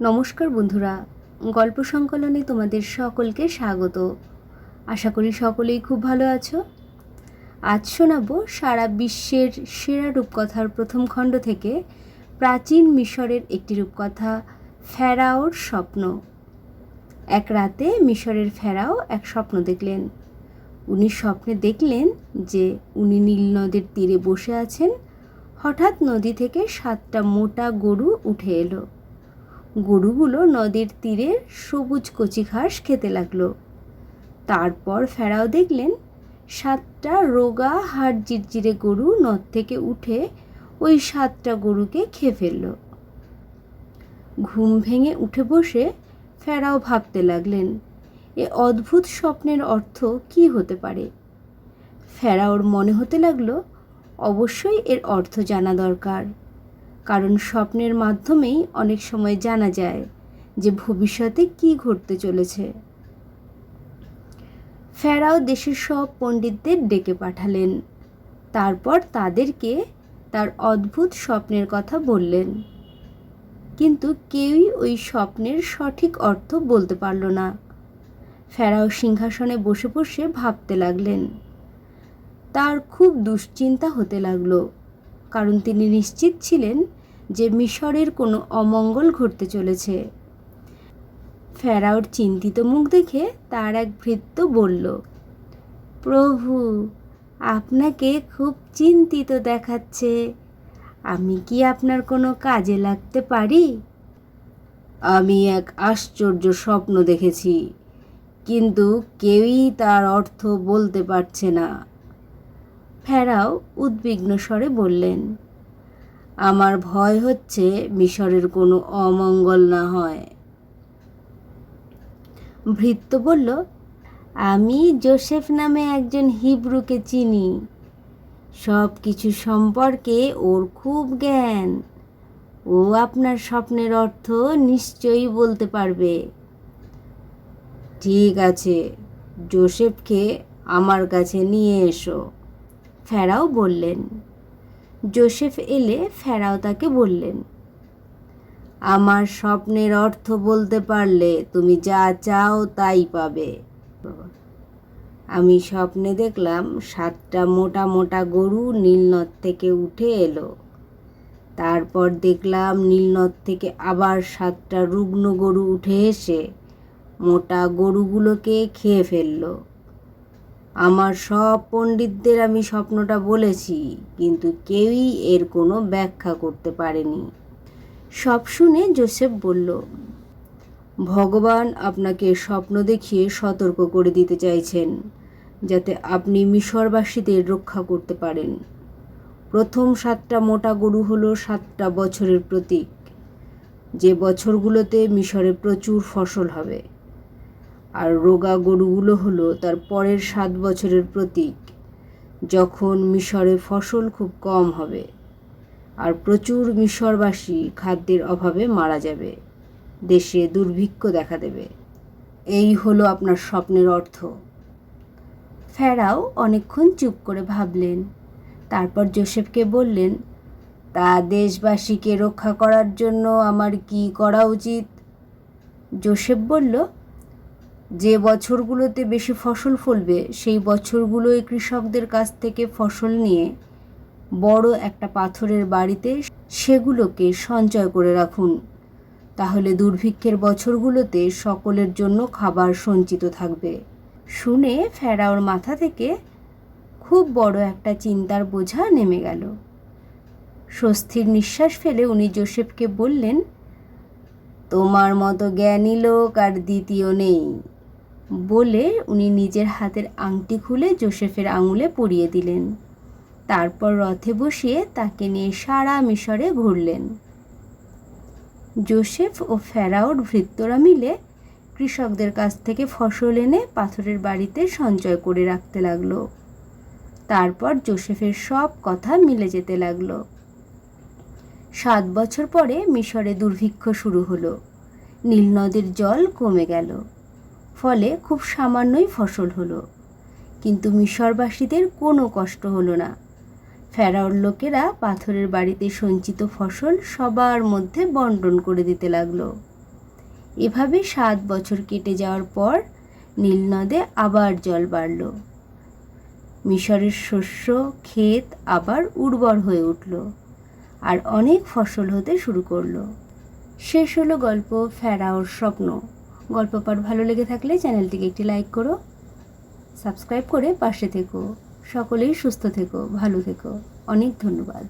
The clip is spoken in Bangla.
নমস্কার বন্ধুরা, গল্প সংকলনে তোমাদের সকলকে স্বাগত। আশা করি সকলেই খুব ভালো আছো। আজ শোনাবো সারা বিশ্বের সেরা রূপকথার প্রথম খণ্ড থেকে প্রাচীন মিশরের একটি রূপকথা, ফেরাওর স্বপ্ন। এক রাতে মিশরের ফেরাও এক স্বপ্ন দেখলেন। উনি স্বপ্নে দেখলেন যে উনি নীল নদের তীরে বসে আছেন। হঠাৎ নদী থেকে সাতটা মোটা গরু উঠে এলো। গরুগুলো নদীর তীরে সবুজ কচি ঘাস খেতে লাগল। তারপর ফেরাও দেখলেন, সাতটা রোগা হাড় জিরজিরে গরু নদ থেকে উঠে ওই সাতটা গরুকে খেয়ে ফেলল। ঘুম ভেঙে উঠে বসে ফেরাও ভাবতে লাগলেন, এ অদ্ভুত স্বপ্নের অর্থ কি হতে পারে? ফেরাওর মনে হতে লাগল, অবশ্যই এর অর্থ জানা দরকার। কারণ স্বপ্নের মাধ্যমেই অনেক সময় জানা যায় যে ভবিষ্যতে কি ঘটতে চলেছে। ফেরাও দেশের সব পণ্ডিতদের ডেকে পাঠালেন। তারপর তাদেরকে তার অদ্ভুত স্বপ্নের কথা বললেন। কিন্তু কেউই ওই স্বপ্নের সঠিক অর্থ বলতে পারল না। ফেরাও সিংহাসনে বসে বসে ভাবতে লাগলেন। তার খুব দুশ্চিন্তা হতে লাগল। কারণ তিনি নিশ্চিত ছিলেন যে মিশরের কোনো অমঙ্গল ঘটতে চলেছে। ফেরাওর চিন্তিত মুখ দেখে তার এক ভৃত্য বলল, প্রভু, আপনাকে খুব চিন্তিত দেখাচ্ছে। আমি কি আপনার কোনো কাজে লাগতে পারি? আমি এক আশ্চর্য স্বপ্ন দেখেছি, কিন্তু কেউই তার অর্থ বলতে পারছে না। ফেরাও উদ্বিগ্ন স্বরে বললেন, আমার ভয় হচ্ছে মিশরের কোনো অমঙ্গল না হয়। ভৃত্য বলল, আমি জোসেফ নামে একজন হিব্রুকে চিনি। সব কিছু সম্পর্কে ওর খুব জ্ঞান। ও আপনার স্বপ্নের অর্থ নিশ্চয়ই বলতে পারবে। ঠিক আছে, জোসেফকে আমার কাছে নিয়ে এসো। ফেরাও বললেন। জোসেফ এলে ফেরাও তাকে বললেন, আমার স্বপ্নের অর্থ বলতে পারলে তুমি যা চাও তাই পাবে। আমি স্বপ্নে দেখলাম সাতটা মোটা মোটা গরু নীলনদ থেকে উঠে এলো। তারপর দেখলাম নীলনদ থেকে আবার সাতটা রুগ্ন গরু উঠে এসে মোটা গরুগুলোকে খেয়ে ফেলল। আমার সব পণ্ডিতদের আমি স্বপ্নটা বলেছি, কিন্তু কেউই এর কোনো ব্যাখ্যা করতে পারেনি। সব শুনে জোসেফ বলল, ভগবান আপনাকে স্বপ্ন দেখিয়ে সতর্ক করে দিতে চাইছেন, যাতে আপনি মিশরবাসীদের রক্ষা করতে পারেন। প্রথম সাতটা মোটা গরু হলো সাতটা বছরের প্রতীক। যে বছরগুলোতে মিশরে প্রচুর ফসল হবে আর রোগা গরুগুলো হলো তার পরের সাত বছরের প্রতীক, যখন মিশরে ফসল খুব কম হবে আর প্রচুর মিশরবাসী খাদ্যের অভাবে মারা যাবে, দেশে দুর্ভিক্ষ দেখা দেবে। এই হলো আপনার স্বপ্নের অর্থ। ফেরাও অনেকক্ষণ চুপ করে ভাবলেন। তারপর জোসেফকে বললেন, তা দেশবাসীকে রক্ষা করার জন্য আমার কি করা উচিত? জোসেফ বলল যে বছরগুলোতে বেশি ফসল ফলবে, সেই বছরগুলোয় কৃষকদের কাছ থেকে ফসল নিয়ে বড় একটা পাথরের বাড়িতে সেগুলোকে সঞ্চয় করে রাখুন। তাহলে দুর্ভিক্ষের বছরগুলোতে সকলের জন্য খাবার সঞ্চিত থাকবে। শুনে ফেরাওর মাথা থেকে খুব বড় একটা চিন্তার বোঝা নেমে গেল। স্বস্তির নিঃশ্বাস ফেলে উনি জোসেফকে বললেন, তোমার মতো জ্ঞানী লোক আর দ্বিতীয় নেই। বলে উনি নিজের হাতের আংটি খুলে জোসেফের আঙুলে পরিয়ে দিলেন। তারপর রথে বসিয়ে তাকে নিয়ে সারা মিশরে ঘুরলেন। জোসেফ ও ফেরাওর ভৃত্যরা মিলে কৃষকদের কাছ থেকে ফসল এনে পাথরের বাড়িতে সঞ্চয় করে রাখতে লাগল। তারপর জোসেফের সব কথা মিলে যেতে লাগল। সাত বছর পরে মিশরে দুর্ভিক্ষ শুরু হলো। নীল নদের জল কমে গেল। ফলে খুব সামান্যই ফসল হলো। কিন্তু মিশরবাসীদের কোনো কষ্ট হলো না। ফেরাওর লোকেরা পাথরের বাড়িতে সঞ্চিত ফসল সবার মধ্যে বন্টন করে দিতে লাগল। এভাবে সাত বছর কেটে যাওয়ার পর নীলনদে আবার জল বাড়ল। মিশরের শস্য, ক্ষেত আবার উর্বর হয়ে উঠল আর অনেক ফসল হতে শুরু করল। শেষ হলো গল্প ফেরাওর স্বপ্ন। গল্প পাঠ ভালো লেগে থাকলে চ্যানেলটিকে একটি লাইক করো, সাবস্ক্রাইব করে পাশে থেকো, সকলেই সুস্থ থেকো, ভালো থেকো। অনেক ধন্যবাদ।